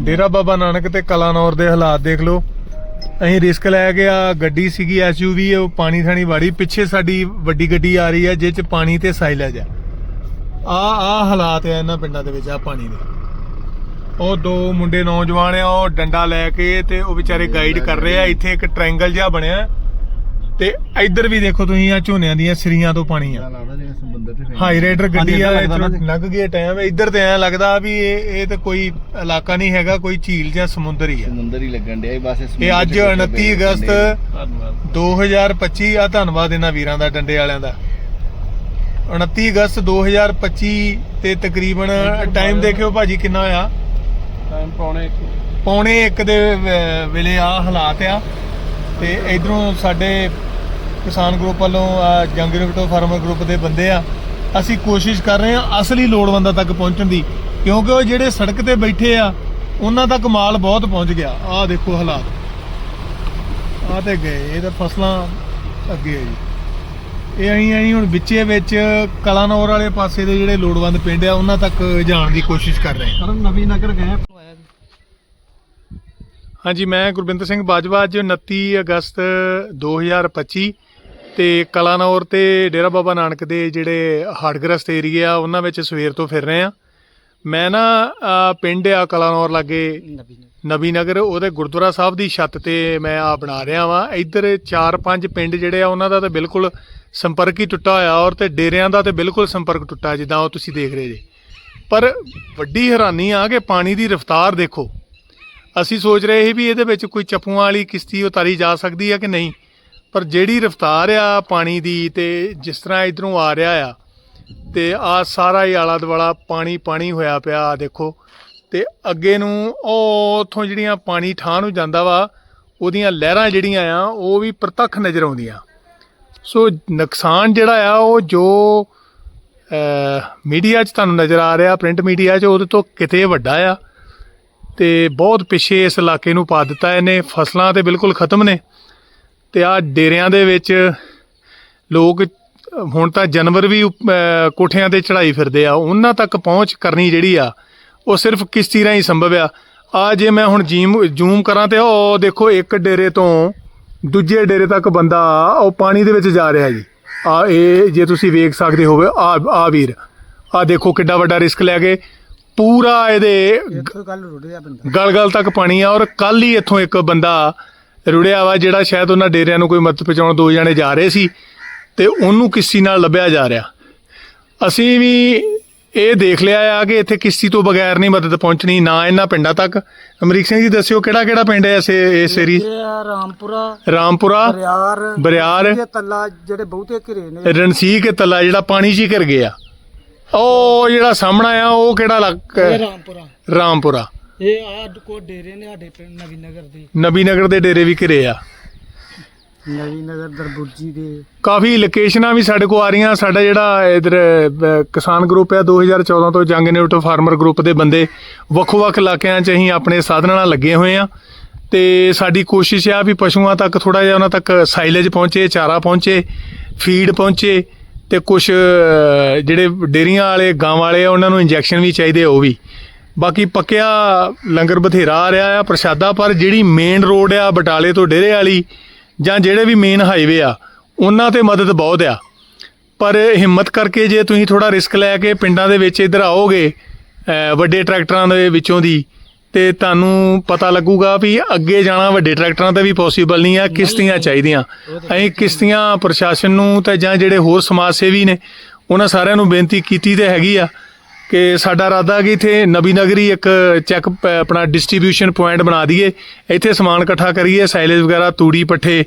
ਡੇਰਾ ਬਾਬਾ ਨਾਨਕ ਤੇ ਕਲਾਨੌਰ ਦੇ ਹਾਲਾਤ ਦੇਖ ਲਓ। ਅਸੀਂ ਰਿਸਕ ਲੈ ਕੇ ਆ, ਗੱਡੀ ਸੀਗੀ ਐਸਯੂਵੀ ਉਹ ਪਾਣੀ ਥਾਣੀ ਵਾੜੀ, ਪਿੱਛੇ ਸਾਡੀ ਵੱਡੀ ਗੱਡੀ ਆ ਰਹੀ ਹੈ, ਜਿਹ ਚ ਪਾਣੀ ਤੇ ਸਾਈਲੇਜ ਹੈ। ਆ ਆ ਹਾਲਾਤ ਆ ਇਹਨਾਂ ਪਿੰਡਾਂ ਦੇ ਵਿੱਚ, ਆ ਪਾਣੀ ਦੇ। ਉਹ ਦੋ ਮੁੰਡੇ ਨੌਜਵਾਨ ਆ, ਉਹ ਡੰਡਾ ਲੈ ਕੇ ਤੇ ਉਹ ਵਿਚਾਰੇ ਗਾਈਡ ਕਰ ਰਹੇ ਆ, ਇੱਥੇ ਇੱਕ ਟ੍ਰਾਇੰਗਲ ਜਿਹਾ ਬਣਿਆ। ਤੇ ਇੱਧਰ ਵੀ ਦੇਖੋ ਤੁਸੀਂ ਆ ਝੋਨਿਆਂ ਦੀਆਂ ਸਰੀਆਂ ਤੋਂ ਪਾਣੀ ਆ। ਹਾਈ ਰੇਡਰ ਗੱਡੀ ਆ। ਲੰਘ ਗਿਆ ਟਾਈਮ ਇੱਧਰ ਤੇ ਐ ਲੱਗਦਾ ਵੀ ਇਹ ਇਹ ਤਾਂ ਕੋਈ ਇਲਾਕਾ ਨਹੀਂ ਹੈਗਾ ਕੋਈ ਝੀਲ ਜਾਂ ਸਮੁੰਦਰ ਹੀ ਆ। ਸਮੁੰਦਰ ਹੀ ਲੱਗਣ ਡਿਆ ਬਸ ਸਮੁੰਦਰ ਇਹ ਅੱਜ ਚ ਕੁੱਤੇ 29 ਪਏ ਅਗਸਤ ਧੰਨਵਾਦ। 2025 ਆ ਧੰਨਵਾਦ ਇਹਨਾਂ ਵੀਰਾਂ ਦਾ ਡੰਡੇ ਵਾਲਿਆਂ ਦਾ। 29 ਅਗਸਤ 2025 ਤੇ ਤਕਰੀਬਨ ਟਾਈਮ ਦੇਖਿਓ ਭਾਜੀ ਕਿੰਨਾ ਆ ਟਾਈਮ ਪਾਉਣੇ ਪੌਣੇ 1 ਦੇ ਵੇਲੇ ਆ ਹਾਲਾਤ ਆ। ਤੇ ਇਧਰੋਂ ਸਾਡੇ ਕਿਸਾਨ ਗਰੁੱਪ ਵੱਲੋਂ ਜੰਗ ਰਿਕਟੋ ਫਾਰਮਰ ਗਰੁੱਪ ਦੇ ਬੰਦੇ ਆ ਅਸੀਂ ਕੋਸ਼ਿਸ਼ ਕਰ ਰਹੇ ਆ ਅਸਲੀ ਲੋੜਵੰਦਾਂ ਤੱਕ ਪਹੁੰਚਣ ਦੀ ਕਿਉਂਕਿ ਉਹ ਜਿਹੜੇ ਸੜਕ ਤੇ ਬੈਠੇ ਆ ਉਹਨਾਂ ਤੱਕ ਮਾਲ ਬਹੁਤ ਪਹੁੰਚ ਗਿਆ। ਆਹ ਦੇਖੋ ਹਾਲਾਤ। ਆਹ ਤੇ ਗਏ ਇਹ ਤਾਂ ਫਸਲਾਂ ਅੱਗੇ ਆ ਜੀ। ਇਹ ਅਸੀਂ ਅਸੀਂ ਹੁਣ ਵਿੱਚੇ ਵਿੱਚ ਕਲਾਨੌਰ ਵਾਲੇ ਪਾਸੇ ਦੇ ਜਿਹੜੇ ਲੋੜਵੰਦ ਪਿੰਡ ਆ ਉਹਨਾਂ ਤੱਕ ਜਾਣ ਦੀ ਕੋਸ਼ਿਸ਼ ਕਰ ਰਹੇ ਹਾਂ। ਨਵੀਂ ਨਗਰ ਗਏ ਹਾਂਜੀ ਮੈਂ ਗੁਰਬਿੰਦਰ ਸਿੰਘ ਬਾਜਵਾ ਅੱਜ 29 ਅਗਸਤ 2025 ਤੇ ਕਲਾਨੌਰ ਤੇ ਡੇਰਾ ਬਾਬਾ ਨਾਨਕ ਦੇ ਜਿਹੜੇ ਹੜਗ੍ਰਸਤ ਏਰੀਆ ਆ, ਉਹਨਾਂ ਵਿੱਚ ਸਵੇਰ ਤੋਂ ਫਿਰ ਰਹੇ ਆ। ਮੈਂ ਨਾ ਆਹ ਪਿੰਡ ਆ ਕਲਾਨੌਰ ਲਾਗੇ ਨਬੀ ਨਗਰ, ਉਹਦੇ ਗੁਰਦੁਆਰਾ ਸਾਹਿਬ ਦੀ ਛੱਤ ਤੇ ਮੈਂ ਆ ਬਣਾ ਰਿਹਾ ਵਾਂ। ਇੱਧਰ 4-5 ਪਿੰਡ ਜਿਹੜੇ ਆ, ਉਹਨਾਂ ਦਾ ਤਾਂ ਬਿਲਕੁਲ ਸੰਪਰਕ ਹੀ ਟੁੱਟਾ ਹੋਇਆ ਔਰ ਤੇ ਡੇਰਿਆਂ ਦਾ ਤੇ ਬਿਲਕੁਲ ਸੰਪਰਕ ਟੁੱਟਾ, ਜਿੱਦਾਂ ਉਹ ਤੁਸੀਂ ਦੇਖ ਰਹੇ ਜੇ। ਪਰ ਵੱਡੀ ਹੈਰਾਨੀ ਆ ਕਿ ਪਾਣੀ ਦੀ ਰਫ਼ਤਾਰ ਦੇਖੋ। ਅਸੀਂ ਸੋਚ ਰਹੇ ਸੀ ਵੀ ਇਹਦੇ ਵਿੱਚ ਕੋਈ ਚੱਪੂਆਂ ਵਾਲੀ ਕਿਸ਼ਤੀ ਉਤਾਰੀ ਜਾ ਸਕਦੀ ਹੈ ਕਿ ਨਹੀਂ? ਪਰ ਜਿਹੜੀ ਰਫ਼ਤਾਰ ਆ ਪਾਣੀ ਦੀ ਤੇ ਜਿਸ ਤਰ੍ਹਾਂ ਇਧਰੋਂ ਆ ਰਿਹਾ ਆ, ਤੇ ਆ ਸਾਰਾ ਹੀ ਆਲਾ ਦੁਆਲਾ ਪਾਣੀ ਪਾਣੀ ਹੋਇਆ ਪਿਆ ਆ ਦੇਖੋ। ਤੇ ਅੱਗੇ ਨੂੰ ਉਹ ਉਥੋਂ ਜਿਹੜੀਆਂ ਪਾਣੀ ਠਾਹ ਨੂੰ ਜਾਂਦਾ ਵਾ, ਉਹਦੀਆਂ ਲਹਿਰਾਂ ਜਿਹੜੀਆਂ ਆ, ਉਹ ਵੀ ਪ੍ਰਤੱਖ ਨਜ਼ਰ ਆਉਂਦੀਆਂ। ਸੋ ਨੁਕਸਾਨ ਜਿਹੜਾ ਆ, ਉਹ ਜੋ ਮੀਡੀਆ 'ਚ ਤੁਹਾਨੂੰ ਨਜ਼ਰ ਆ ਰਿਹਾ, ਪ੍ਰਿੰਟ ਮੀਡੀਆ 'ਚ, ਉਹਦੇ ਤੋਂ ਕਿਤੇ ਵੱਡਾ ਆ। ਤੇ ਬਹੁਤ ਪਿੱਛੇ ਇਸ ਇਲਾਕੇ ਨੂੰ ਪਾ ਦਿੱਤਾ ਇਹਨੇ, ਫਸਲਾਂ ਤੇ ਬਿਲਕੁਲ ਖਤਮ ਨੇ। ਤੇ ਆ ਡੇਰਿਆਂ ਦੇ ਵਿੱਚ ਲੋਕ ਹੁਣ ਤਾਂ ਜਾਨਵਰ ਵੀ ਕੋਠਿਆਂ ਤੇ ਚੜਾਈ ਫਿਰਦੇ ਆ। ਉਹਨਾਂ ਤੱਕ ਪਹੁੰਚ ਕਰਨੀ ਜਿਹੜੀ ਆ ਉਹ ਸਿਰਫ ਕਿਸ਼ਤੀ ਰਾਹੀਂ ਸੰਭਵ ਆ। ਆ ਜੇ ਮੈਂ ਹੁਣ ਜੀਮ ਜ਼ੂਮ ਕਰਾਂ ਤੇ ਉਹ ਦੇਖੋ ਇੱਕ ਡੇਰੇ ਤੋਂ ਦੂਜੇ ਡੇਰੇ ਤੱਕ ਬੰਦਾ ਉਹ ਪਾਣੀ ਦੇ ਵਿੱਚ ਜਾ ਰਿਹਾ ਜੀ। ਆ ਇਹ ਜੇ ਤੁਸੀਂ ਵੇਖ ਸਕਦੇ ਹੋਵੇ ਆ ਆ ਵੀਰ। ਆ ਦੇਖੋ ਕਿੱਡਾ ਵੱਡਾ ਰਿਸਕ ਲੈ ਕੇ ਪੂਰਾ ਇਹਦੇ ਗਲ ਗਲ ਤੱਕ ਪਾਣੀ ਆ ਔਰ ਕੱਲ ਹੀ ਇੱਥੋਂ ਇੱਕ ਬੰਦਾ ਰੁੜਿਆ ਵਾ ਜਿਹੜਾ ਸ਼ਾਇਦ ਉਹਨਾਂ ਡੇਰਿਆਂ ਨੂੰ ਕੋਈ ਮਦਦ ਪਹੁੰਚਾਉਣ ਦੋ ਜਣੇ ਜਾ ਰਹੇ ਸੀ ਤੇ ਉਹਨੂੰ ਕਿਸ਼ਤੀ ਨਾਲ ਲੱਭਿਆ ਜਾ ਰਿਹਾ। ਅਸੀਂ ਵੀ ਇਹ ਦੇਖ ਲਿਆ ਆ ਕਿ ਇੱਥੇ ਕਿਸ਼ਤੀ ਤੋਂ ਬਗੈਰ ਨਹੀਂ ਮਦਦ ਪਹੁੰਚਣੀ ਨਾ ਇਹਨਾਂ ਪਿੰਡਾਂ ਤੱਕ। ਅਮਰੀਕ ਸਿੰਘ ਜੀ ਦੱਸਿਓ ਕਿਹੜਾ ਕਿਹੜਾ ਪਿੰਡ ਹੈ ਇਸ ਇਸ ਏਰੀ ਰਾਮਪੁਰਾ ਰਾਮਪੁਰਾ ਬਰਿਆਰ। ਬਰਿਆਰ। ਇਹ ਤੱਲਾ ਜਿਹੜੇ ਬਹੁਤੇ ਘਿਰੇ ਨੇ। ਰਣਸੀਕ ਤੱਲਾ ਜਿਹੜਾ ਪਾਣੀ 'ਚ ਹੀ ਘਿਰ ਗਿਆ। ਉਹ ਜਿਹੜਾ ਸਾਹਮਣਾ ਆ ਉਹ ਕਿਹੜਾ ਰਾਮਪੁਰਾ। ਰਾਮਪੁਰਾ। ਇਹ ਆ ਕੋ ਡੇਰੇ ਨੇ ਸਾਡੇ ਪਿੰਡ ਨਵੀਂ ਨਗਰ ਦੇ। ਨਬੀ ਨਗਰ ਦੇ ਡੇਰੇ ਵੀ ਘਿਰੇ ਆ। ਨਵੀਂ ਨਗਰ ਦਰਬੁਰਜੀ ਦੇ। ਕਾਫੀ ਲੋਕੇਸ਼ਨਾਂ ਵੀ ਸਾਡੇ ਕੋਲ ਆ ਰਹੀਆਂ। ਸਾਡਾ ਜਿਹੜਾ ਇਧਰ ਕਿਸਾਨ ਗਰੁੱਪ ਆ 2014 ਤੋਂ ਜੰਗ ਨਿਊਟ ਫਾਰਮਰ ਗਰੁੱਪ ਦੇ ਬੰਦੇ ਵੱਖ-ਵੱਖ ਇਲਾਕਿਆਂ 'ਚ ਅਸੀਂ ਆਪਣੇ ਸਾਧਨਾਂ ਨਾਲ ਲੱਗੇ ਹੋਏ ਆ। ਤੇ ਸਾਡੀ ਕੋਸ਼ਿਸ਼ ਆ ਵੀ ਪਸ਼ੂਆਂ ਤੱਕ ਥੋੜਾ ਜਿਹਾ ਉਹਨਾਂ ਤੱਕ ਸਾਈਲੇਜ ਪਹੁੰਚੇ ਚਾਰਾ ਪਹੁੰਚੇ ਫੀਡ ਪਹੁੰਚੇ ਤੇ ਕੁਝ ਜਿਹੜੇ ਡੇਰੀਆਂ ਵਾਲੇ ਗਾਂ ਵਾਲੇ ਆ ਉਹਨਾਂ ਨੂੰ ਇੰਜੈਕਸ਼ਨ ਵੀ ਚਾਹੀਦੇ ਉਹ ਵੀ। ਬਾਕੀ ਪੱਕਿਆ ਲੰਗਰ ਬਥੇਰਾ ਆ ਰਿਹਾ ਆ ਪ੍ਰਸ਼ਾਦਾ ਪਰ ਜਿਹੜੀ ਮੇਨ ਰੋਡ ਆ ਬਟਾਲੇ ਤੋਂ ਡੇਰੇ ਵਾਲੀ ਜਾਂ ਜਿਹੜੇ ਵੀ ਮੇਨ ਹਾਈਵੇ ਆ ਉਹਨਾਂ ਤੇ ਮਦਦ ਬਹੁਤ ਆ। ਪਰ ਹਿੰਮਤ ਕਰਕੇ ਜੇ ਤੁਸੀਂ ਥੋੜਾ ਰਿਸਕ ਲੈ ਕੇ ਪਿੰਡਾਂ ਦੇ ਵਿੱਚ ਇੱਧਰ ਆਓਗੇ ਵੱਡੇ ਟਰੈਕਟਰਾਂ ਦੇ ਵਿੱਚੋਂ ਦੀ ਤੇ ਤੁਹਾਨੂੰ ਪਤਾ ਲੱਗੂਗਾ ਵੀ ਅੱਗੇ ਜਾਣਾ ਵੱਡੇ ਟਰੈਕਟਰਾਂ ਤੇ ਵੀ ਪੋਸੀਬਲ ਨਹੀਂ ਆ ਕਿਸ਼ਤੀਆਂ ਚਾਹੀਦੀਆਂ। ਅਸੀਂ ਕਿਸ਼ਤੀਆਂ ਪ੍ਰਸ਼ਾਸਨ ਨੂੰ ਤੇ ਜਾਂ ਜਿਹੜੇ ਹੋਰ ਸਮਾਜ ਸੇਵੀ ਨੇ ਉਹਨਾਂ ਸਾਰਿਆਂ ਨੂੰ ਬੇਨਤੀ ਕੀਤੀ ਤੇ ਹੈਗੀ ਆ ਕਿ ਸਾਡਾ ਇਰਾਦਾ ਕਿ ਇੱਥੇ ਨਬੀ ਨਗਰੀ ਇੱਕ ਚੈੱਕ ਆਪਣਾ ਡਿਸਟ੍ਰੀਬਿਊਸ਼ਨ ਪੁਆਇੰਟ ਬਣਾ ਦਈਏ। ਇੱਥੇ ਸਮਾਨ ਇਕੱਠਾ ਕਰੀਏ ਸਾਈਲੇਜ ਵਗੈਰਾ, ਤੂੜੀ, ਪੱਠੇ,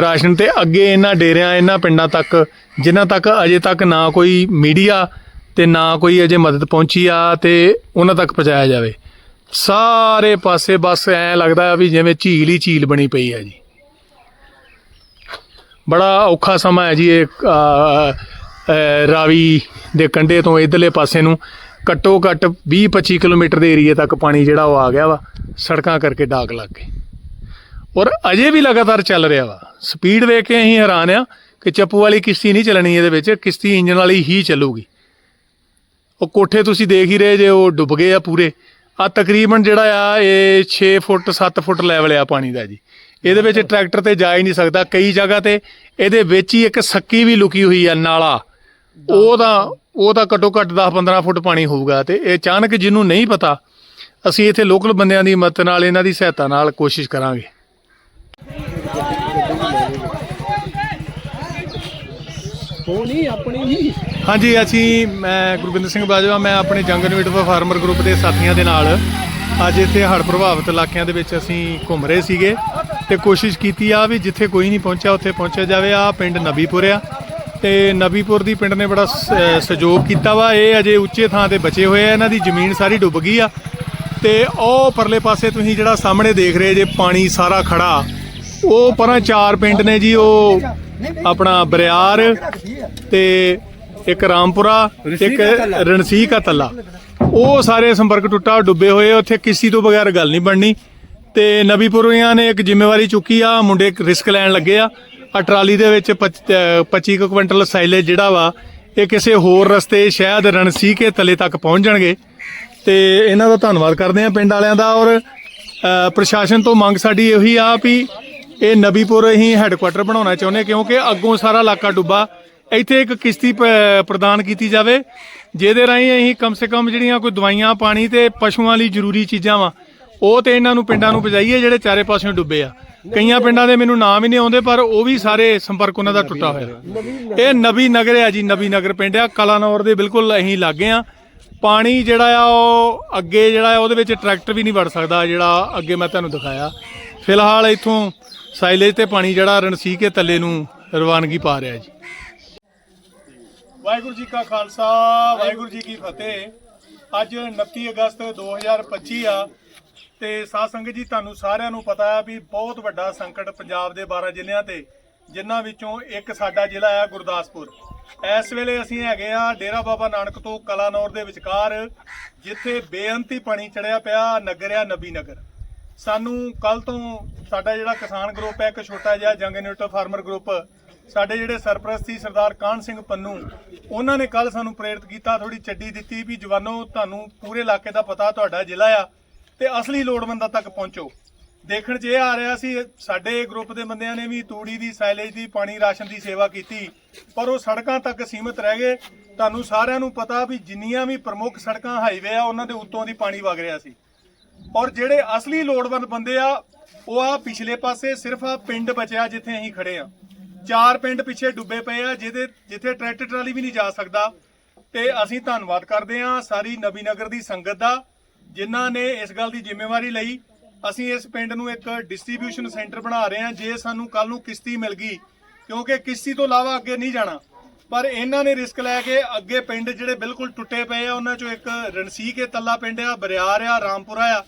ਰਾਸ਼ਨ ਤੇ ਅੱਗੇ ਇਹਨਾਂ ਡੇਰਿਆਂ, ਇਹਨਾਂ ਪਿੰਡਾਂ ਤੱਕ, ਜਿਨ੍ਹਾਂ ਤੱਕ ਅਜੇ ਤੱਕ ਨਾ ਕੋਈ ਮੀਡੀਆ ਤੇ ਨਾ ਕੋਈ ਅਜੇ ਮਦਦ ਪਹੁੰਚੀ ਆ ਤੇ ਉਹਨਾਂ ਤੱਕ ਪਹੁੰਚਾਇਆ ਜਾਵੇ। ਸਾਰੇ ਪਾਸੇ ਬਸ ਐ ਲੱਗਦਾ ਵੀ ਜਿਵੇਂ ਝੀਲ ਹੀ ਝੀਲ ਬਣੀ ਪਈ ਆ ਜੀ। ਬੜਾ ਔਖਾ ਸਮਾਂ ਹੈ ਜੀ ਇਹ ਰਾਵੀ ਦੇ ਕੰਢੇ ਤੋਂ ਇਧਰਲੇ ਪਾਸੇ ਨੂੰ ਘੱਟੋ ਘੱਟ 20-25 ਕਿਲੋਮੀਟਰ ਦੇ ਏਰੀਏ ਤੱਕ ਪਾਣੀ ਜਿਹੜਾ ਉਹ ਆ ਗਿਆ ਵਾ ਸੜਕਾਂ ਕਰਕੇ ਡਾਕ ਲੱਗ ਗਏ। ਔਰ ਅਜੇ ਵੀ ਲਗਾਤਾਰ ਚੱਲ ਰਿਹਾ ਵਾ। ਸਪੀਡ ਵੇਖ ਕੇ ਅਸੀਂ ਹੈਰਾਨ ਆ ਕਿ ਚੱਪੂ ਵਾਲੀ ਕਿਸ਼ਤੀ ਨਹੀਂ ਚੱਲਣੀ ਇਹਦੇ ਵਿੱਚ ਕਿਸ਼ਤੀ ਇੰਜਨ ਵਾਲੀ ਹੀ ਚੱਲੂਗੀ। ਉਹ ਕੋਠੇ ਤੁਸੀਂ ਦੇਖ ਹੀ ਰਹੇ ਜੇ ਉਹ ਡੁੱਬ ਗਏ ਆ ਪੂਰੇ। ਆ ਤਕਰੀਬਨ ਜਿਹੜਾ ਆ ਇਹ 6 ਫੁੱਟ 7 ਫੁੱਟ ਲੈਵਲ ਆ ਪਾਣੀ ਦਾ ਜੀ। ਇਹਦੇ ਵਿੱਚ ਟਰੈਕਟਰ ਤੇ ਜਾ ਹੀ ਨਹੀਂ ਸਕਦਾ। ਕਈ ਜਗ੍ਹਾ ਤੇ ਇਹਦੇ ਵਿੱਚ ਹੀ ਇੱਕ ਸੱਕੀ ਵੀ ਲੁਕੀ ਹੋਈ ਆ ਨਾਲਾ। ਉਹ ਤਾਂ ਉਹ ਤਾਂ ਘੱਟੋ ਘੱਟ 10 15 ਫੁੱਟ ਪਾਣੀ ਹੋਊਗਾ ਤੇ ਇਹ ਅਚਾਨਕ ਜਿਹਨੂੰ ਨਹੀਂ ਪਤਾ ਅਸੀਂ ਇੱਥੇ ਲੋਕਲ ਬੰਦਿਆਂ ਦੀ ਮਦਦ ਨਾਲ ਇਹਨਾਂ ਦੀ ਸਹਾਇਤਾ ਨਾਲ ਕੋਸ਼ਿਸ਼ ਕਰਾਂਗੇ। ਉਹ ਨਹੀਂ ਆਪਣੀ ਨਹੀਂ। ਹਾਂਜੀ ਅਸੀਂ ਮੈਂ ਗੁਰਵਿੰਦਰ ਸਿੰਘ ਬਾਜਵਾ ਮੈਂ ਆਪਣੇ ਜੰਗ ਫਾਰ ਫਾਰਮਰ ਗਰੁੱਪ ਦੇ ਸਾਥੀਆਂ ਦੇ ਨਾਲ ਅੱਜ ਇੱਥੇ ਹੜ੍ਹ ਪ੍ਰਭਾਵਿਤ ਇਲਾਕਿਆਂ ਦੇ ਵਿੱਚ ਅਸੀਂ ਘੁੰਮ ਰਹੇ ਸੀਗੇ ਤੇ ਕੋਸ਼ਿਸ਼ ਕੀਤੀ ਆ ਵੀ ਜਿੱਥੇ ਕੋਈ ਨਹੀਂ ਪਹੁੰਚਿਆ ਉੱਥੇ ਪਹੁੰਚਿਆ ਜਾਵੇ। ਆ ਪਿੰਡ ਨਬੀਪੁਰ ਆ। ਤੇ ਨਬੀਪੁਰ ਦੀ ਪਿੰਡ ਨੇ ਬੜਾ ਸਹਿਯੋਗ ਕੀਤਾ ਵਾ। ਇਹ ਅਜੇ ਉੱਚੇ ਥਾਂ ਤੇ ਬਚੇ ਹੋਏ ਆ। ਇਹਨਾਂ ਦੀ ਜ਼ਮੀਨ ਸਾਰੀ ਡੁੱਬ ਗਈ ਆ। ਤੇ ਉਹ ਪਰਲੇ ਪਾਸੇ ਤੁਸੀਂ ਜਿਹੜਾ ਸਾਹਮਣੇ ਦੇਖ ਰਹੇ ਜੇ ਪਾਣੀ ਸਾਰਾ ਖੜਾ। ਉਹ ਪਰਾਂ ਚਾਰ ਪਿੰਡ ਨੇ ਜੀ ਉਹ ਆਪਣਾ ਬਰਿਆਰ ਤੇ ਇੱਕ ਰਾਮਪੁਰਾ ਇੱਕ ਰਣਸੀ ਕਾ ਤੱਲਾ। ਉਹ ਸਾਰੇ ਸੰਪਰਕ ਟੁੱਟਾ ਡੁੱਬੇ ਹੋਏ ਆ, ਉੱਥੇ ਕਿਸੇ ਤੋਂ ਬਗੈਰ ਗੱਲ ਨਹੀਂ ਬਣਨੀ। ਤੇ ਨਬੀਪੁਰੀਆਂ ਨੇ ਇੱਕ ਜ਼ਿੰਮੇਵਾਰੀ ਚੁੱਕੀ ਆ। ਮੁੰਡੇ ਰਿਸਕ ਲੈਣ ਲੱਗੇ ਆ। ਆ ਟਰਾਲੀ ਦੇ ਵਿੱਚ 25 ਕੁ ਕੁਇੰਟਲ ਸਾਈਲੇਜ ਜਿਹੜਾ ਵਾ, ਇਹ ਕਿਸੇ ਹੋਰ ਰਸਤੇ ਸ਼ਾਇਦ ਰਣਸੀ ਕੇ ਤਲੇ ਤੱਕ ਪਹੁੰਚ ਜਾਣਗੇ। ਤੇ ਇਹਨਾਂ ਦਾ ਧੰਨਵਾਦ ਕਰਦੇ ਆ ਪਿੰਡ ਵਾਲਿਆਂ ਦਾ ਔਰ ਪ੍ਰਸ਼ਾਸਨ ਤੋਂ ਮੰਗ ਸਾਡੀ ਇਹੀ ਆ ਵੀ ਇਹ ਨਬੀਪੁਰ ਹੀ ਹੈੱਡਕੁਆਟਰ ਬਣਾਉਣਾ ਚਾਹੁੰਦੇ ਕਿਉਂਕਿ ਅੱਗੋਂ ਸਾਰਾ ਇਲਾਕਾ ਡੁੱਬਾ। ਇੱਥੇ ਇੱਕ ਕਿਸ਼ਤੀ ਪ- ਪ੍ਰਦਾਨ ਕੀਤੀ ਜਾਵੇ, ਜਿਹਦੇ ਰਾਹੀਂ ਅਸੀਂ ਕਮ ਸੇ ਕਮ ਜਿਹੜੀਆਂ ਕੋਈ ਦਵਾਈਆਂ, ਪਾਣੀ ਤੇ ਪਸ਼ੂਆਂ ਲਈ ਜ਼ਰੂਰੀ ਚੀਜ਼ਾਂ ਵਾ, ਉਹ ਤੇ ਇਹਨਾਂ ਨੂੰ ਪਿੰਡਾਂ ਨੂੰ ਪਹੁੰਚਾਈਏ ਜਿਹੜੇ ਚਾਰੇ ਪਾਸਿਓਂ ਡੁੱਬੇ ਆ। ਕਈਆਂ ਪਿੰਡਾਂ ਦੇ ਮੈਨੂੰ ਨਾਮ ਹੀ ਨਹੀਂ ਆਉਂਦੇ ਪਰ ਉਹ ਵੀ ਸਾਰੇ ਸੰਪਰਕ ਉਹਨਾਂ ਦਾ ਟੁੱਟਾ ਹੋਇਆ। ਇਹ ਨਬੀ ਨਗਰ ਹੈ ਜੀ ਨਬੀ ਨਗਰ ਪਿੰਡ ਆ। ਕਲਾਨੌਰ ਦੇ ਬਿਲਕੁਲ ਅਸੀਂ ਲਾਗੇ ਆ ਪਾਣੀ ਜਿਹੜਾ ਆ ਉਹ ਅੱਗੇ ਜਿਹੜਾ ਆ ਉਹਦੇ ਵਿੱਚ ਟਰੈਕਟਰ ਵੀ ਨਹੀਂ ਵੜ ਸਕਦਾ ਜਿਹੜਾ ਅੱਗੇ ਮੈਂ ਤੁਹਾਨੂੰ ਦਿਖਾਇਆ। ਫਿਲਹਾਲ ਇੱਥੋਂ ਸਾਈਲੇਜ ਤੇ ਪਾਣੀ ਜਿਹੜਾ ਰਣਸੀ ਕੇ ਤੱਲੇ ਨੂੰ ਰਵਾਨਗੀ ਪਾ ਰਿਹਾ ਜੀ। ਵਾਹਿਗੁਰੂ ਜੀ ਕਾ ਖਾਲਸਾ ਵਾਹਿਗੁਰੂ ਜੀ ਕੀ ਫਤਿਹ। ਅੱਜ 29 ਅਗਸਤ 2025 ਆ। ਤੇ ਸਾਧ ਸੰਗਤ ਜੀ, ਤੁਹਾਨੂੰ ਸਾਰਿਆਂ ਨੂੰ ਪਤਾ ਹੈ ਵੀ ਬਹੁਤ ਵੱਡਾ ਸੰਕਟ ਪੰਜਾਬ ਦੇ 12 ਜ਼ਿਲ੍ਹਿਆਂ ਤੇ, ਜਿਨ੍ਹਾਂ ਵਿੱਚੋਂ ਇੱਕ ਸਾਡਾ ਜ਼ਿਲ੍ਹਾ ਆ ਗੁਰਦਾਸਪੁਰ। ਇਸ ਵੇਲੇ ਅਸੀਂ ਹੈਗੇ ਆ ਡੇਰਾ ਬਾਬਾ ਨਾਨਕ ਤੋਂ ਕਲਾਨੌਰ ਦੇ ਵਿਚਕਾਰ, ਜਿੱਥੇ ਬੇਅੰਤੀ ਪਾਣੀ ਚੜਿਆ ਪਿਆ ਨਗਰ ਆ ਨਬੀ ਨਗਰ। ਸਾਨੂੰ ਕੱਲ ਤੋਂ ਸਾਡਾ ਜਿਹੜਾ ਕਿਸਾਨ ਗਰੁੱਪ ਹੈ ਇੱਕ ਛੋਟਾ ਜਿਹਾ ਜੰਗ ਨਿਊਟਰ ਫਾਰਮਰ ਗਰੁੱਪ, ਸਾਡੇ ਜਿਹੜੇ ਸਰਪ੍ਰਸਤ ਸੀ ਸਰਦਾਰ ਕਾਹਨ ਸਿੰਘ ਪੰਨੂ, ਉਹਨਾਂ ਨੇ ਕੱਲ ਸਾਨੂੰ ਪ੍ਰੇਰਿਤ ਕੀਤਾ ਥੋੜੀ ਚੱਡੀ ਦਿੱਤੀ ਵੀ ਜਵਾਨੋ, ਤੁਹਾਨੂੰ ਪੂਰੇ ਇਲਾਕੇ ਦਾ ਪਤਾ, ਤੁਹਾਡਾ ਜ਼ਿਲ੍ਹਾ ਆ। ਤੇ ਅਸਲੀ ਲੋੜਵੰਦਾਂ ਤੱਕ ਪਹੁੰਚੋ। ਦੇਖਣ 'ਚ ਇਹ ਆ ਰਿਹਾ ਸੀ, ਸਾਡੇ ਗਰੁੱਪ ਦੇ ਬੰਦਿਆਂ ਨੇ ਵੀ ਤੂੜੀ ਦੀ ਸਾਈਲੇਜ ਦੀ, ਪਾਣੀ, ਰਾਸ਼ਨ ਦੀ ਸੇਵਾ ਕੀਤੀ, ਪਰ ਉਹ ਸੜਕਾਂ ਤੱਕ ਸੀਮਿਤ ਰਹਿ ਗਏ। ਤੁਹਾਨੂੰ ਸਾਰਿਆਂ ਨੂੰ ਪਤਾ ਵੀ ਜਿੰਨੀਆਂ ਵੀ ਪ੍ਰਮੁੱਖ ਸੜਕਾਂ ਹਾਈਵੇ ਆ, ਉਹਨਾਂ ਦੇ ਉੱਤੋਂ ਦੀ ਪਾਣੀ ਵਗ ਰਿਹਾ ਸੀ। ਔਰ ਜਿਹੜੇ ਅਸਲੀ ਲੋੜਵੰਦ ਬੰਦੇ ਆ, ਉਹ ਆ ਪਿਛਲੇ ਪਾਸੇ, ਸਿਰਫ ਆ ਪਿੰਡ ਬਚਿਆ ਜਿੱਥੇ ਅਸੀਂ ਖੜੇ ਆ। ਚਾਰ ਪਿੰਡ ਪਿੱਛੇ ਡੁੱਬੇ ਪਏ ਆ, ਜਿਹਦੇ, ਜਿੱਥੇ ਟਰੈਕਟਰ ਟਰਾਲੀ ਵੀ ਨਹੀਂ ਜਾ ਸਕਦਾ। ਤੇ ਅਸੀਂ ਧੰਨਵਾਦ ਕਰਦੇ ਆ ਸਾਰੀ ਨਬੀਨਗਰ ਦੀ ਸੰਗਤ ਦਾ ਜਿਨ੍ਹਾਂ ਨੇ ਇਸ ਗੱਲ ਦੀ ਜ਼ਿੰਮੇਵਾਰੀ ਲਈ ਅਸੀਂ ਇਸ ਪਿੰਡ ਨੂੰ ਇੱਕ ਡਿਸਟ੍ਰੀਬਿਊਸ਼ਨ ਸੈਂਟਰ ਬਣਾ ਰਹੇ ਹਾਂ, ਜੇ ਸਾਨੂੰ ਕੱਲ ਨੂੰ ਕਿਸ਼ਤੀ ਮਿਲ ਗਈ, ਕਿਉਂਕਿ ਕਿਸ਼ਤੀ ਤੋਂ ਇਲਾਵਾ ਅੱਗੇ ਨਹੀਂ ਜਾਣਾ। ਪਰ ਇਹਨਾਂ ਨੇ ਰਿਸਕ ਲੈ ਕੇ ਅੱਗੇ ਪਿੰਡ ਜਿਹੜੇ ਬਿਲਕੁਲ ਟੁੱਟੇ ਪਏ ਆ, ਉਹਨਾਂ ਚੋਂ ਇੱਕ ਰਣਸੀ ਕੇ ਤੱਲਾ ਪਿੰਡ ਆ, ਬਰਿਆਰ ਆ, ਰਾਮਪੁਰਾ ਆ।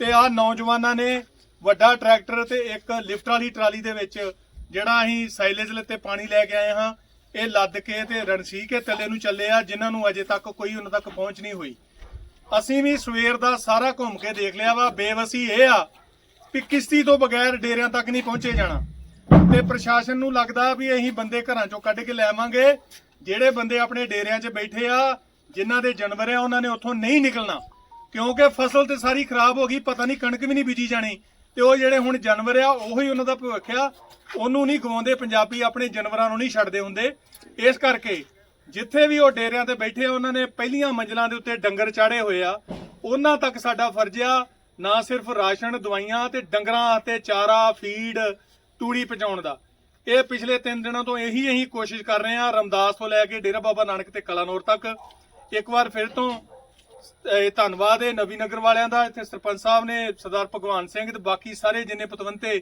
ਤੇ ਆ ਨੌਜਵਾਨਾਂ ਨੇ ਵੱਡਾ ਟਰੈਕਟਰ ਤੇ ਇੱਕ ਲਿਫਟ ਵਾਲੀ ਟਰਾਲੀ ਦੇ ਵਿੱਚ ਜਿਹੜਾ ਅਸੀਂ ਸਾਈਲੇਜ ਲੱਤੇ ਪਾਣੀ ਲੈ ਕੇ ਆਏ ਹਾਂ, ਇਹ ਲੱਦ ਕੇ ਤੇ ਰਣਸੀ ਕੇ ਤੱਲੇ ਨੂੰ ਚੱਲੇ ਆ, ਜਿਨ੍ਹਾਂ ਨੂੰ ਅਜੇ ਤੱਕ ਕੋਈ ਉਹਨਾਂ ਤੱਕ ਪਹੁੰਚ ਨਹੀਂ ਹੋਈ। ਅਸੀਂ ਵੀ ਸਵੇਰ ਦਾ ਸਾਰਾ ਘੁੰਮ ਕੇ ਦੇਖ ਲਿਆ ਵਾ, ਬੇਵਸੀ ਇਹ ਆ ਵੀ ਕਿਸ਼ਤੀ ਤੋਂ ਬਗੈਰ ਡੇਰਿਆਂ ਤੱਕ ਨਹੀਂ ਪਹੁੰਚੇ ਜਾਣਾ। ਤੇ ਪ੍ਰਸ਼ਾਸਨ ਨੂੰ ਲੱਗਦਾ ਵੀ ਅਸੀਂ ਬੰਦੇ ਘਰਾਂ ਚੋਂ ਕੱਢ ਕੇ ਲੈ ਜਿਹੜੇ ਬੰਦੇ ਆਪਣੇ ਡੇਰਿਆਂ 'ਚ ਬੈਠੇ ਆ, ਜਿਨ੍ਹਾਂ ਦੇ ਜਾਨਵਰ ਆ, ਉਹਨਾਂ ਨੇ ਉੱਥੋਂ ਨਹੀਂ ਨਿਕਲਣਾ। ਕਿਉਂਕਿ ਫਸਲ ਤੇ ਸਾਰੀ ਖਰਾਬ ਹੋ ਗਈ, ਪਤਾ ਨਹੀਂ ਕਣਕ ਵੀ ਨਹੀਂ ਬੀਜੀ ਜਾਣੀ। ਤੇ ਉਹ ਜਿਹੜੇ ਹੁਣ ਜਾਨਵਰ ਆ, ਉਹੀ ਉਹਨਾਂ ਦਾ ਭਵਿੱਖ ਆ। ਉਹਨੂੰ ਨਹੀਂ ਗਵਾਉਂਦੇ ਪੰਜਾਬੀ, ਆਪਣੇ ਜਾਨਵਰਾਂ ਨੂੰ ਨਹੀਂ ਛੱਡਦੇ ਹੁੰਦੇ। ਇਸ ਕਰਕੇ ਜਿੱਥੇ ਵੀ ਉਹ ਡੇਰਿਆਂ ਤੇ ਬੈਠੇ ਆ, ਉਹਨਾਂ ਨੇ ਪਹਿਲੀਆਂ ਮੰਜ਼ਲਾਂ ਦੇ ਉੱਤੇ ਡੰਗਰ ਚਾੜੇ ਹੋਏ ਆ। ਉਹਨਾਂ ਤੱਕ ਸਾਡਾ ਫਰਜ਼ ਆ ਨਾ ਸਿਰਫ ਰਾਸ਼ਨ, ਦਵਾਈਆਂ ਤੇ ਡੰਗਰਾਂ ਤੇ ਚਾਰਾ, ਫੀਡ, ਤੂੜੀ ਪਹੁੰਚਾਉਣ ਦਾ। ਇਹ ਪਿਛਲੇ 3 ਦਿਨਾਂ ਤੋਂ ਇਹੀ ਇਹੀ ਕੋਸ਼ਿਸ਼ ਕਰ ਰਹੇ ਆ ਰਮਦਾਸ ਤੋਂ ਲੈ ਕੇ ਡੇਰਾ ਬਾਬਾ ਨਾਨਕ ਤੇ ਕਲਾਨੌਰ ਤੱਕ। ਇੱਕ ਵਾਰ ਫਿਰ ਤੋਂ ਧੰਨਵਾਦ ਹੈ ਨਵੀ ਨਗਰ ਵਾਲਿਆਂ ਦਾ, ਇੱਥੇ ਸਰਪੰਚ ਸਾਹਿਬ ਨੇ, ਸਰਦਾਰ ਭਗਵਾਨ ਸਿੰਘ ਤੇ ਬਾਕੀ ਸਾਰੇ ਜਿੰਨੇ ਪਤਵੰਤੇ,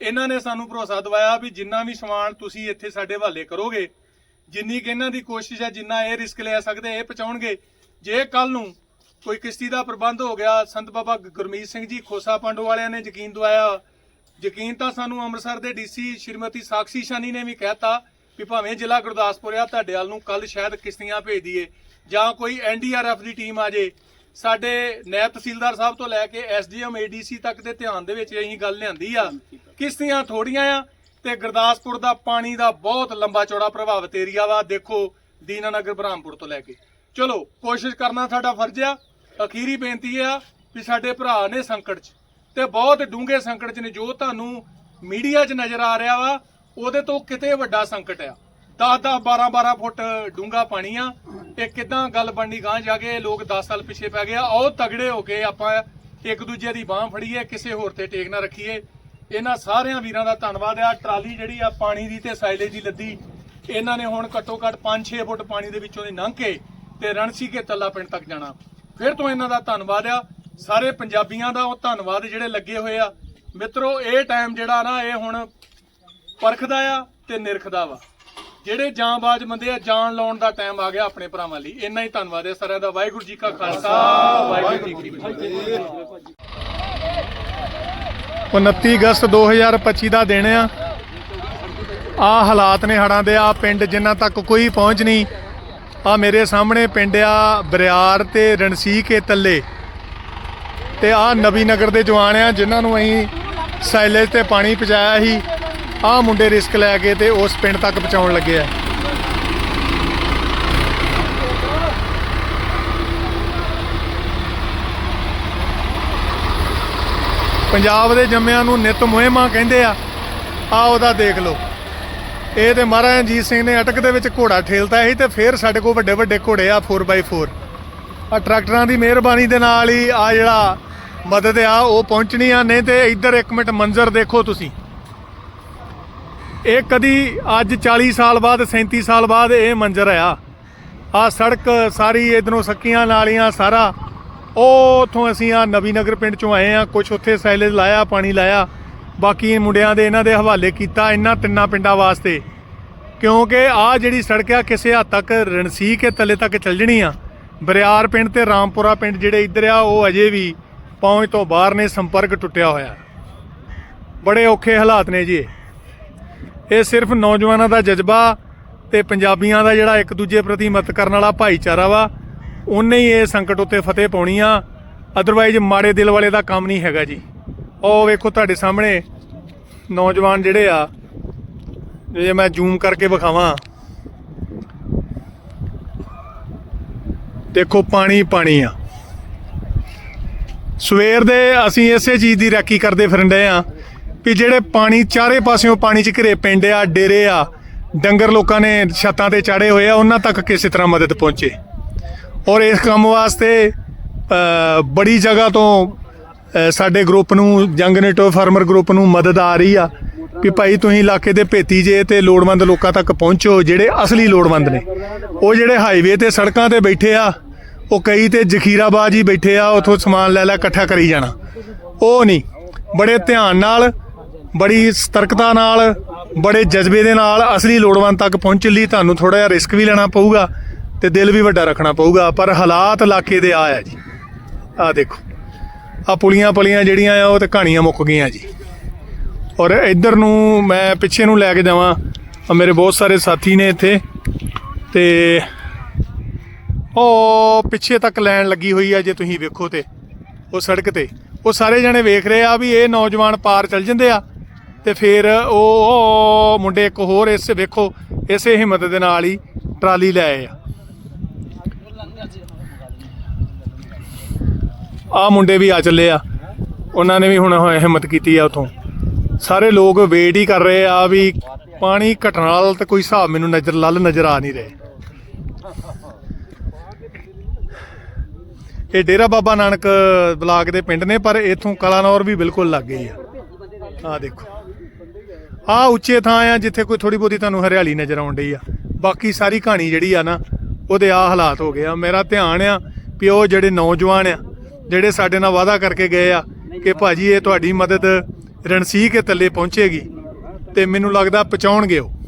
ਇਹਨਾਂ ਨੇ ਸਾਨੂੰ ਭਰੋਸਾ ਦਵਾਇਆ ਵੀ ਜਿੰਨਾ ਵੀ ਸਮਾਨ ਤੁਸੀਂ ਇੱਥੇ ਸਾਡੇ ਹਵਾਲੇ ਕਰੋਗੇ ਜਿੰਨੀ ਕਿ ਇਹਨਾਂ ਦੀ ਕੋਸ਼ਿਸ਼ ਹੈ, ਜਿੰਨਾ ਇਹ ਰਿਸਕ ਲੈ ਸਕਦੇ, ਇਹ ਪਹੁੰਚਾਉਣਗੇ। ਜੇ ਕੱਲ ਨੂੰ ਕੋਈ ਕਿਸ਼ਤੀ ਦਾ ਪ੍ਰਬੰਧ ਹੋ ਗਿਆ, ਸੰਤ ਬਾਬਾ ਗੁਰਮੀਤ ਸਿੰਘ ਜੀ ਖੋਸਾ ਪਾਂਡੋ ਵਾਲਿਆਂ ਨੇ ਯਕੀਨ ਦਵਾਇਆ। ਯਕੀਨ ਤਾਂ ਸਾਨੂੰ ਅੰਮ੍ਰਿਤਸਰ ਦੇ ਡੀਸੀ ਸ਼੍ਰੀਮਤੀ ਸਾਕਸ਼ੀ ਸ਼ਾਨੀ ਨੇ ਵੀ ਕਹਿਤਾ ਵੀ ਭਾਵੇਂ ਜ਼ਿਲ੍ਹਾ ਗੁਰਦਾਸਪੁਰ ਆ, ਤੁਹਾਡੇ ਵੱਲ ਨੂੰ ਕੱਲ ਸ਼ਾਇਦ ਕਿਸ਼ਤੀਆਂ ਭੇਜ ਦਈਏ ਜਾਂ ਕੋਈ ਐਨਡੀਆਰਐਫ ਦੀ ਟੀਮ ਆ ਜੇ। ਸਾਡੇ ਨੈਬ ਤਹਿਸੀਲਦਾਰ ਸਾਹਿਬ ਤੋਂ ਲੈ ਕੇ ਐਸਡੀਐਮ ਏਡੀਸੀ ਤੱਕ ਦੇ ਧਿਆਨ ਦੇ ਵਿੱਚ ਇਹੀ ਗੱਲ ਲਿਆਂਦੀ ਆ। ਕਿਸ਼ਤੀਆਂ ਥੋੜੀਆਂ ਆ ਤੇ ਗੁਰਦਾਸਪੁਰ ਦਾ ਪਾਣੀ ਦਾ ਬਹੁਤ ਲੰਬਾ ਚੌੜਾ ਪ੍ਰਭਾਵਿਤ ਏਰੀਆ ਵਾ, ਦੇਖੋ, ਦੀਨਾਨਗਰ, ਬ੍ਰਹਮਪੁਰ ਤੋਂ ਲੈ ਕੇ। ਚਲੋ, ਕੋਸ਼ਿਸ਼ ਕਰਨਾ ਸਾਡਾ ਫਰਜ਼ ਆ। ਅਖੀਰੀ ਬੇਨਤੀ ਆ ਵੀ ਸਾਡੇ ਭਰਾ ਨੇ ਸੰਕਟ 'ਚ ਤੇ ਬਹੁਤ ਡੂੰਘੇ ਸੰਕਟ 'ਚ ਨੇ, ਜੋ ਤੁਹਾਨੂੰ ਮੀਡੀਆ 'ਚ ਨਜ਼ਰ ਆ ਰਿਹਾ ਵਾ, ਉਹਦੇ ਤੋਂ ਕਿਤੇ ਵੱਡਾ ਸੰਕਟ ਆ। 10 10 12 12 ਫੁੱਟ ਡੂੰਘਾ ਪਾਣੀ ਆ। ਇਹ ਕਿਦਾਂ ਗੱਲ ਬਣਨੀ ਗਾਂ ਜਾ ਕੇ ਲੋਕ 10 ਸਾਲ ਪਿੱਛੇ ਪੈ ਗਏ ਆ। ਆਓ ਤਗੜੇ ਹੋ ਕੇ ਆਪਾਂ ਇੱਕ ਦੂਜੇ ਦੀ ਬਾਹ ਫੜੀਏ, ਕਿਸੇ ਹੋਰ ਤੇ ਟੇਕ ਨਾ ਰੱਖੀਏ। ਇਹਨਾਂ ਸਾਰਿਆਂ ਵੀਰਾਂ ਦਾ ਧੰਨਵਾਦ ਆ ਟਰਾਲੀ ਜਿਹੜੀ ਆ ਪਾਣੀ ਦੀ ਤੇ ਸਾਈਲੇਜ ਦੀ ਲੱਦੀ, ਇਹਨਾਂ ਨੇ ਹੁਣ ਘੱਟੋ ਘੱਟ 5-6 ਫੁੱਟ ਪਾਣੀ ਦੇ ਵਿੱਚੋਂ ਦੀ ਲੰਘ ਕੇ ਤੇ ਰਣਸੀ ਕੇ ਤੱਲਾ ਪਿੰਡ ਤੱਕ ਜਾਣਾ। ਫਿਰ ਤੋਂ ਇਹਨਾਂ ਦਾ ਧੰਨਵਾਦ ਆ। ਸਾਰੇ ਪੰਜਾਬੀਆਂ ਦਾ ਉਹ ਧੰਨਵਾਦ ਜਿਹੜੇ ਲੱਗੇ ਹੋਏ ਆ। ਮਿੱਤਰੋ, ਇਹ ਟਾਈਮ ਜਿਹੜਾ ਨਾ, ਇਹ ਹੁਣ ਪਰਖਦਾ ਆ ਤੇ ਨਿਰਖਦਾ ਵਾ। ਜਿਹੜੇ ਜਾਂਬਾਜ਼ ਬੰਦੇ ਆ ਜਾਨ ਲਾਉਣ ਦਾ ਟਾਈਮ ਆ ਗਿਆ ਆਪਣੇ ਭਰਾਵਾਂ ਲਈ। ਇੰਨਾ ਹੀ ਧੰਨਵਾਦ ਹੈ ਸਾਰਿਆਂ ਦਾ। ਵਾਹਿਗੁਰੂ ਜੀ ਕਾ ਖਾਲਸਾ, ਵਾਹਿਗੁਰੂ ਜੀ ਕੀ ਫਤਿਹ। 29 ਅਗਸਤ 2025 ਦਾ ਦਿਨ ਆ। ਆ ਹਾਲਾਤ ਨੇ ਹੜਾਂ ਦੇ, ਆ ਪਿੰਡ ਜਿਨ੍ਹਾਂ ਤੱਕ ਕੋਈ ਪਹੁੰਚ ਨਹੀਂ, ਆ ਮੇਰੇ ਸਾਹਮਣੇ ਪਿੰਡ ਆ ਬਰਿਆਰ ਤੇ ਰਣਸੀ ਕੇ ਤੱਲੇ। ਤੇ ਆ ਨਵੀ ਨਗਰ ਦੇ ਜਵਾਨ ਆ, ਜਿਨ੍ਹਾਂ ਨੂੰ ਅਸੀਂ ਸਾਈਲੇਜ ਤੇ ਪਾਣੀ ਪਹੁੰਚਾਇਆ ਸੀ। ਆ ਮੁੰਡੇ ਰਿਸਕ ਲੈ ਕੇ ਤੇ ਉਸ ਪਿੰਡ ਤੱਕ ਪਹੁੰਚਾਉਣ ਲੱਗੇ ਆ। ਪੰਜਾਬ ਦੇ ਜੰਮਿਆਂ ਨੂੰ ਨਿਤ ਮੁਹਿੰਮਾਂ ਕਹਿੰਦੇ ਆ ਆ ਉਹਦਾ ਦੇਖ ਲਓ। ਇਹ ਤੇ ਮਹਾਰਾਜਾ ਰਣਜੀਤ ਸਿੰਘ ਨੇ ਅਟਕ ਦੇ ਵਿੱਚ ਘੋੜਾ ਠੇਲਤਾ ਸੀ ਤੇ ਫਿਰ ਸਾਡੇ ਕੋਲ ਵੱਡੇ ਵੱਡੇ ਘੋੜੇ ਆ 4x4 ਆ ਟਰੈਕਟਰਾਂ ਦੀ ਮਿਹਰਬਾਨੀ ਦੇ ਨਾਲ ਹੀ ਆ ਜਿਹੜਾ ਮਦਦ ਆ, ਉਹ ਪਹੁੰਚਣੀ ਆ, ਨਹੀਂ ਤੇ ਇੱਧਰ ਇੱਕ ਮਿੰਟ ਮੰਜ਼ਰ ਦੇਖੋ ਤੁਸੀਂ। ਇਹ ਕਦੀ ਅੱਜ 40 ਸਾਲ ਬਾਅਦ 37 ਸਾਲ ਬਾਅਦ ਇਹ ਮੰਜ਼ਰ ਆ। ਆ ਸੜਕ ਸਾਰੀ ਇਧਰੋਂ ਸੱਕੀਆਂ, ਨਾਲੀਆਂ, ਸਾਰਾ ਉਹ ਉਥੋਂ ਅਸੀਂ ਆ ਨਵੀ ਨਗਰ ਪਿੰਡ ਚੋਂ ਆਏ ਆ ਕੁਝ ਉੱਥੇ ਸਾਈਲੇਜ ਲਾਇਆ, ਪਾਣੀ ਲਾਇਆ। ਬਾਕੀ ਮੁੰਡਿਆਂ ਦੇ ਇਹਨਾਂ ਦੇ ਹਵਾਲੇ ਕੀਤਾ ਇਹਨਾਂ ਤਿੰਨਾਂ ਪਿੰਡਾਂ ਵਾਸਤੇ। ਕਿਉਂਕਿ ਆ ਜਿਹੜੀ ਸੜਕ ਆ, ਕਿਸੇ ਹੱਦ ਤੱਕ ਰਣਸੀ ਕੇ ਤਲੇ ਤੱਕ ਚੱਲ ਜਣੀ ਆ। ਬਰਿਆਰ ਪਿੰਡ ਤੇ ਰਾਮਪੁਰਾ ਪਿੰਡ ਜਿਹੜੇ ਇੱਧਰ ਆ, ਉਹ ਅਜੇ ਵੀ ਪਹੁੰਚ ਤੋਂ ਬਾਹਰ ਨੇ, ਸੰਪਰਕ ਟੁੱਟਿਆ ਹੋਇਆ। ਬੜੇ ਔਖੇ ਹਾਲਾਤ ਨੇ ਜੀ ਇਹ। ਸਿਰਫ ਨੌਜਵਾਨਾਂ ਦਾ ਜਜ਼ਬਾ ਤੇ ਪੰਜਾਬੀਆਂ ਦਾ ਜਿਹੜਾ ਇੱਕ ਦੂਜੇ ਪ੍ਰਤੀ ਮਤ ਕਰਨ ਵਾਲਾ ਭਾਈਚਾਰਾ ਵਾ ਉਹਨੇ ਹੀ ਇਹ ਸੰਕਟ ਉੱਤੇ ਫਤਿਹ ਪਾਉਣੀ ਆ। ਅਦਰਵਾਈਜ਼ ਮਾੜੇ ਦਿਲ ਵਾਲੇ ਦਾ ਕੰਮ ਨਹੀਂ ਹੈਗਾ ਜੀ। ਉਹ ਵੇਖੋ ਤੁਹਾਡੇ ਸਾਹਮਣੇ ਨੌਜਵਾਨ ਜਿਹੜੇ ਆ ਜੇ ਮੈਂ ਜ਼ੂਮ ਕਰਕੇ ਵਿਖਾਵਾਂ। ਦੇਖੋ ਪਾਣੀ ਪਾਣੀ ਆ। ਸਵੇਰ ਦੇ ਅਸੀਂ ਇਸੇ ਚੀਜ਼ ਦੀ ਰਾਖੀ ਕਰਦੇ ਫਿਰਦੇ ਆ ਵੀ ਜਿਹੜੇ ਪਾਣੀ ਚਾਰੇ ਪਾਸਿਓਂ ਪਾਣੀ ਚ ਘਿਰੇ ਪਿੰਡ ਆ, ਡੇਰੇ ਆ, ਡੰਗਰ ਲੋਕਾਂ ਨੇ ਛੱਤਾਂ ਤੇ ਚਾੜੇ ਹੋਏ ਆ, ਉਹਨਾਂ ਤੱਕ ਕਿਸੇ ਤਰ੍ਹਾਂ ਮਦਦ ਪਹੁੰਚੇ। ਔਰ ਇਸ ਕੰਮ ਵਾਸਤੇ ਬੜੀ ਜਗ੍ਹਾ ਤੋਂ ਸਾਡੇ ਗਰੁੱਪ ਨੂੰ ਜੰਗ ਨੇਟੋ ਫਾਰਮਰ ਗਰੁੱਪ ਨੂੰ ਮਦਦ ਆ ਰਹੀ ਆ ਵੀ ਭਾਈ ਤੁਸੀਂ ਇਲਾਕੇ ਦੇ ਭੇਤੀ ਜੇ ਤੇ ਲੋੜਵੰਦ ਲੋਕਾਂ ਤੱਕ ਪਹੁੰਚੋ, ਜਿਹੜੇ ਅਸਲੀ ਲੋੜਵੰਦ ਨੇ। ਉਹ ਜਿਹੜੇ ਹਾਈਵੇ ਤੇ ਸੜਕਾਂ ਤੇ ਬੈਠੇ ਆ, ਉਹ ਕਈ ਤੇ ਜ਼ਖੀਰਾਬਾਜ਼ ਹੀ ਬੈਠੇ ਆ, ਉਥੋਂ ਸਮਾਨ ਲੈ ਲੈ ਇਕੱਠਾ ਕਰੀ ਜਾਣਾ। ਉਹ ਨਹੀਂ, ਬੜੇ ਧਿਆਨ ਨਾਲ, ਬੜੀ ਸਤਰਕਤਾ ਨਾਲ, ਬੜੇ ਜਜ਼ਬੇ ਦੇ ਨਾਲ ਅਸਲੀ ਲੋੜਵੰਦ ਤੱਕ ਪਹੁੰਚਣ ਲਈ ਤੁਹਾਨੂੰ ਥੋੜਾ ਜਿਹਾ ਰਿਸਕ ਵੀ ਲੈਣਾ ਪਊਗਾ। ਤੇ ਦਿਲ ਵੀ ਵੱਡਾ ਰੱਖਣਾ ਪਊਗਾ, ਪਰ ਹਾਲਾਤ ਇਲਾਕੇ ਦੇ ਆ ਆ ਜੀ। ਆ ਦੇਖੋ, ਆ ਪੁਲੀਆਂ ਪਲੀਆਂ ਜਿਹੜੀਆਂ ਆ, ਉਹ ਤੇ ਕਹਾਣੀਆਂ ਮੁੱਕ ਗਈਆਂ ਜੀ। ਔਰ ਇੱਧਰ ਨੂੰ ਮੈਂ ਪਿੱਛੇ ਨੂੰ ਲੈ ਕੇ ਜਾਵਾਂ ਮੇਰੇ ਬਹੁਤ ਸਾਰੇ ਸਾਥੀ ਨੇ ਇੱਥੇ, ਤੇ ਉਹ ਪਿੱਛੇ ਤੱਕ ਲੈਣ ਲੱਗੀ ਹੋਈ ਆ, ਜੇ ਤੁਸੀਂ ਵੇਖੋ ਤੇ, ਉਹ ਸੜਕ ਤੇ। ਉਹ ਸਾਰੇ ਜਣੇ ਵੇਖ ਰਹੇ ਆ ਵੀ ਇਹ ਨੌਜਵਾਨ ਪਾਰ ਚੱਲ ਜਾਂਦੇ ਆ, ਤੇ ਫਿਰ ਉਹ ਉਹ ਮੁੰਡੇ ਇੱਕ ਹੋਰ ਇਸ ਵੇਖੋ, ਇਸੇ ਹਿੰਮਤ ਦੇ ਨਾਲ ਹੀ ਟਰਾਲੀ ਲੈ ਆਏ ਆ। ਆ ਮੁੰਡੇ ਵੀ ਆ ਚੱਲੇ ਆ। ਉਹਨਾਂ ਨੇ ਵੀ ਹੁਣ ਹਿੰਮਤ ਕੀਤੀ ਆ ਉਥੋਂ। ਸਾਰੇ ਲੋਕ ਵੇਟ ਹੀ ਕਰ ਰਹੇ ਆ ਵੀ ਪਾਣੀ ਘਟਣ ਵਾਲਾ ਤਾਂ ਕੋਈ ਹਿਸਾਬ ਮੈਨੂੰ ਨਜ਼ਰ, ਲੱਲ ਨਜ਼ਰ ਆ ਨਹੀਂ ਰਹੇ। ਇਹ ਡੇਰਾ ਬਾਬਾ ਨਾਨਕ ਬਲਾਕ ਦੇ ਪਿੰਡ ਨੇ, ਪਰ ਇਥੋਂ ਕਲਾਨੌਰ ਵੀ ਬਿਲਕੁਲ ਲੱਗ ਗਈ ਆ। ਆ ਦੇਖੋ। ਆ ਉੱਚੇ ਥਾਂ ਆ ਜਿੱਥੇ ਕੋਈ ਥੋੜੀ ਬਹੁਤੀ ਤੁਹਾਨੂੰ ਹਰਿਆਲੀ ਨਜ਼ਰ ਆਉਣ ਡਈ ਆ। ਬਾਕੀ ਸਾਰੀ ਕਹਾਣੀ ਜਿਹੜੀ ਆ ਨਾ, ਉਹਦੇ ਆ ਹਾਲਾਤ ਹੋ ਗਏ ਆ। ਮੇਰਾ ਧਿਆਨ ਆ ਵੀ ਉਹ ਜਿਹੜੇ ਨੌਜਵਾਨ ਆ ਜਿਹੜੇ ਸਾਡੇ ਨਾਲ ਵਾਅਦਾ ਕਰਕੇ ਗਏ ਆ ਕਿ ਭਾਜੀ ਇਹ ਤੁਹਾਡੀ ਮਦਦ ਰਣਸੀ ਕੇ ਤੱਲੇ ਪਹੁੰਚੇਗੀ ਤੇ ਮੈਨੂੰ ਲੱਗਦਾ ਪਹੁੰਚਾਉਣਗੇ ਉਹ।